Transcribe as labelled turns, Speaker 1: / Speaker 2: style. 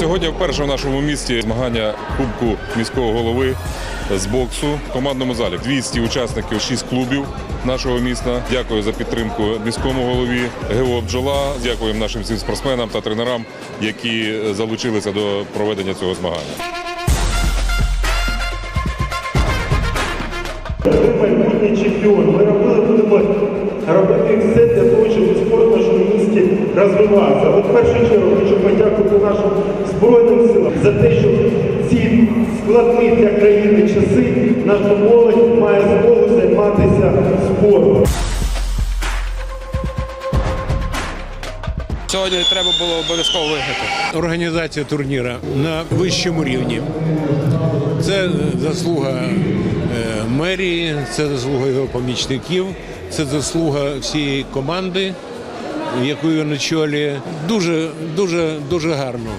Speaker 1: Сьогодні вперше в нашому місті змагання Кубку міського голови з боксу в командному залі. 200 учасників, 6 клубів нашого міста. Дякую за підтримку міському голові ГО «Бджола». Дякуємо нашим всім спортсменам та тренерам, які залучилися до проведення цього змагання.
Speaker 2: Ми майбутній чемпіон. Ми робили, будемо робити все для того, щоб спорт в нашому місті розвивався. От в першу чергу хочу подякувати нашим Збройним силам за те, що ці складні для країни часи наша молодь має змогу займатися спортом.
Speaker 3: Сьогодні треба було обов'язково виграти.
Speaker 4: Організація турніра на вищому рівні. Це заслуга е, мерії, це заслуга його помічників, це заслуга всієї команди, яку він очолює. Дуже, дуже, дуже гарно.